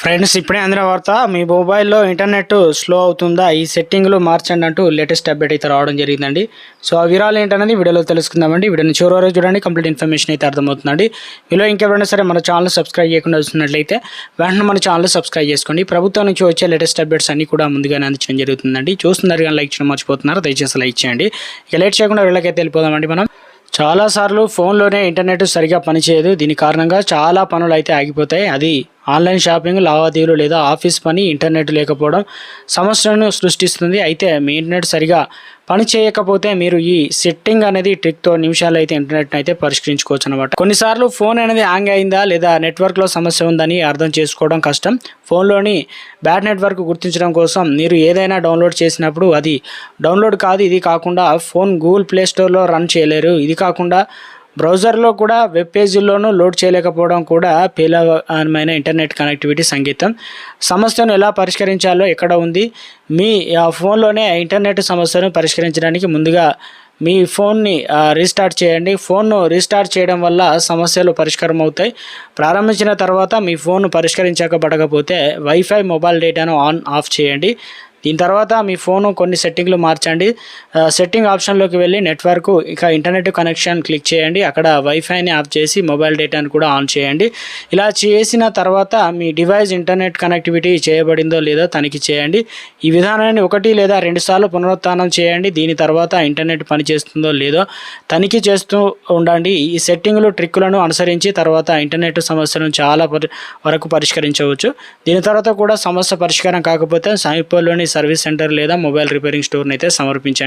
Friends ఇప్పుడే అందిన వార్త మీ మొబైల్లో ఇంటర్నెట్ స్లో అవుతుందా? ఈ సెట్టింగ్లు మార్చండి అంటూ లేటెస్ట్ అప్డేట్ అయితే రావడం జరిగిందండి. సో ఆ వివరాలు ఏంటనేది వీడియోలో తెలుసుకుందామండి. వీడియోని చివరి వరకు చూడండి కంప్లీట్ ఇన్ఫర్మేషన్ అయితే అర్థమవుతుందండి. మీలో ఇంకెవరైనా సరే మన ఛానల్ సబ్స్క్రైబ్ చేయకుండా వస్తున్నట్లయితే వెంటనే మన ఛానల్ సబ్స్క్రైబ్ చేసుకోండి. ప్రభుత్వం నుంచి వచ్చే లేటెస్ట్ అప్డేట్స్ అన్ని కూడా ముందుగానే అందించడం జరుగుతుందండి. చూస్తున్నారు కానీ లైక్ చేయడం మర్చిపోతున్నారు దయచేసి లైక్ చేయండి. ఇక లేట్ చేయకుండా వీళ్ళకైతే వెళ్ళిపోదామండి మనం. చాలాసార్లు ఫోన్లోనే ఇంటర్నెట్ సరిగా పనిచేయదు. దీని కారణంగా చాలా పనులు అయితే ఆగిపోతాయి. అది ఆన్లైన్ షాపింగ్ లావాదేవీలు లేదా ఆఫీస్ పని ఇంటర్నెట్ లేకపోవడం సమస్యలను సృష్టిస్తుంది. అయితే మీ ఇంటర్నెట్ సరిగా పని చేయకపోతే మీరు ఈ సెట్టింగ్ అనేది ట్రిక్తో నిమిషాలు అయితే ఇంటర్నెట్ అయితే పరిష్కరించుకోవచ్చు అనమాట కొన్నిసార్లు ఫోన్ అనేది హ్యాంగ్ అయిందా లేదా నెట్వర్క్లో సమస్య ఉందని అర్థం చేసుకోవడం కష్టం. ఫోన్లోని బ్యాడ్ నెట్వర్క్ గుర్తించడం కోసం మీరు ఏదైనా డౌన్లోడ్ చేసినప్పుడు అది డౌన్లోడ్ కాదు ఇది కాకుండా ఫోన్ గూగుల్ ప్లే స్టోర్లో రన్ చేయలేరు. ఇది కాకుండా బ్రౌజర్లో కూడా వెబ్ పేజీల్లోనూ లోడ్ చేయలేకపోవడం కూడా పేలవమైన ఇంటర్నెట్ కనెక్టివిటీ సంగీతం సమస్యను ఎలా పరిష్కరించాలో ఎక్కడ ఉంది? మీ ఆ, ఫోన్లోనే ఇంటర్నెట్ సమస్యను పరిష్కరించడానికి ముందుగా మీ ఫోన్ని రీస్టార్ట్ చేయండి. ఫోన్ను రీస్టార్ట్ చేయడం వల్ల సమస్యలు పరిష్కారం అవుతాయి ప్రారంభించిన తర్వాత మీ ఫోన్ పరిష్కరించకపడకపోతే వైఫై మొబైల్ డేటాను ఆన్ ఆఫ్ చేయండి. దీని తర్వాత మీ ఫోను కొన్ని సెట్టింగ్లు మార్చండి. సెట్టింగ్ ఆప్షన్లోకి వెళ్ళి నెట్వర్క్ ఇక ఇంటర్నెట్ కనెక్షన్ క్లిక్ చేయండి. అక్కడ వైఫైని ఆఫ్ చేసి మొబైల్ డేటాను కూడా ఆన్ చేయండి. ఇలా చేసిన తర్వాత మీ డివైస్ ఇంటర్నెట్ కనెక్టివిటీ చేయబడిందో లేదో తనిఖీ చేయండి. ఈ విధానాన్ని ఒకటి లేదా రెండు సార్లు పునరుత్నం చేయండి. దీని తర్వాత ఇంటర్నెట్ పనిచేస్తుందో లేదో తనిఖీ చేస్తూ ఉండండి. ఈ సెట్టింగ్లు ట్రిక్కులను అనుసరించి తర్వాత ఇంటర్నెట్ సమస్యలను చాలా వరకు పరిష్కరించవచ్చు. దీని తర్వాత కూడా సమస్య పరిష్కారం కాకపోతే సమీపంలోని సర్వీస్ సెంటర్ లేదా మొబైల్ రిపేరింగ్ స్టోర్ని అయితే సమర్పించండి.